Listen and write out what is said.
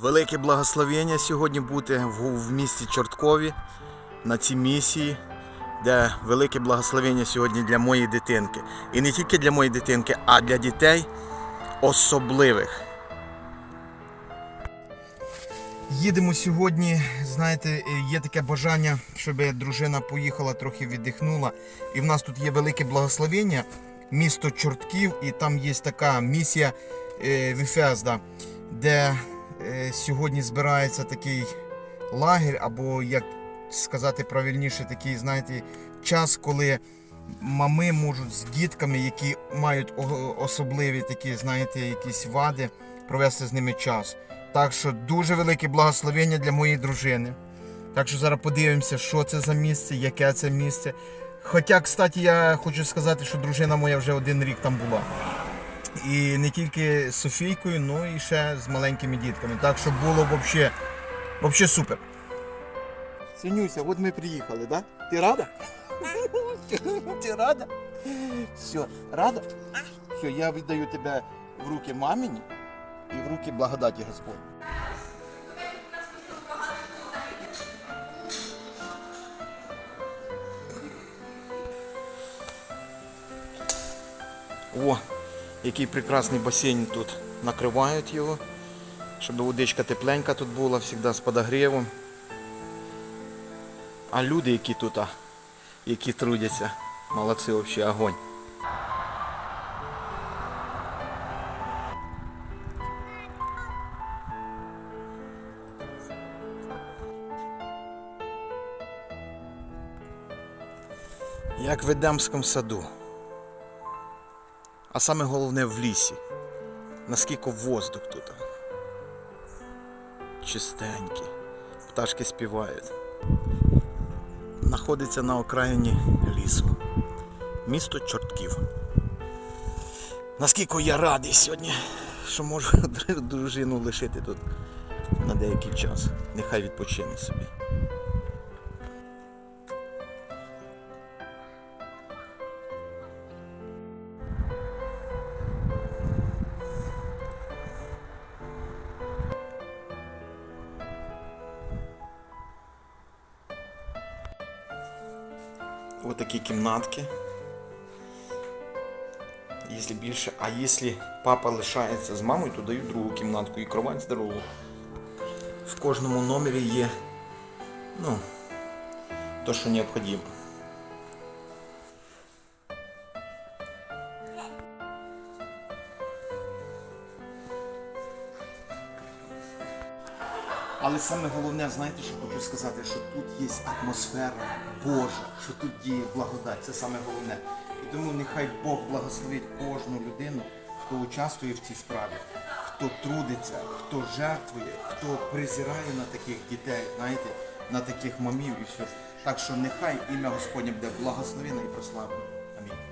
Велике благословення сьогодні бути в, місті Чорткові на цій місії, де велике благословення сьогодні для моєї дитинки. І не тільки для моєї дитинки, а для дітей особливих. Їдемо сьогодні, знаєте, є таке бажання, щоб дружина поїхала, трохи віддихнула. І в нас тут є велике благословення, місто Чортків, і там є така місія е, Віфезда, де сьогодні збирається такий лагерь, або як сказати правильніше, такий, знаєте, час, коли мами можуть з дітками, які мають особливі такі, знаєте, якісь вади, провести з ними час. Так що дуже велике благословення для моєї дружини. Так що зараз подивимося, що це за місце, яке це місце. Хоча, кстати, я хочу сказати, що дружина моя вже один рік там була. І не тільки з Софійкою, ну і ще з маленькими дітками. Так що було взагалі, взагалі супер. Синюся, от ми приїхали, да? Ти рада? Ти рада? Все, рада? Все, я віддаю тебе в руки мамині і в руки благодаті Господь. О, який прекрасний басейн тут. Накривають його, щоб водичка тепленька тут була, завжди з подогрівом. А люди, які тут, які трудяться, молодці взагалі огонь. Як в Едемському саду. А саме головне в лісі. Наскільки воздух тут. Чистенький. Пташки співають. Знаходиться на окраїні лісу. Місто Чортків. Наскільки я радий сьогодні, що можу дружину лишити тут на деякий час. Нехай відпочине собі. Ось такі кімнатки. Якщо більше, а якщо папа лишається з мамою, то дають другу кімнатку і кровать здорову. В кожному номері є ну, то, що необхідно. Але саме головне, знаєте, що хочу сказати, що тут є атмосфера Божа, що тут діє благодать. Це саме головне. І тому нехай Бог благословить кожну людину, хто участвує в цій справі, хто трудиться, хто жертвує, хто презирає на таких дітей, знаєте, на таких мамів і все. Так що нехай ім'я Господнє буде благословено і прославлено. Амінь.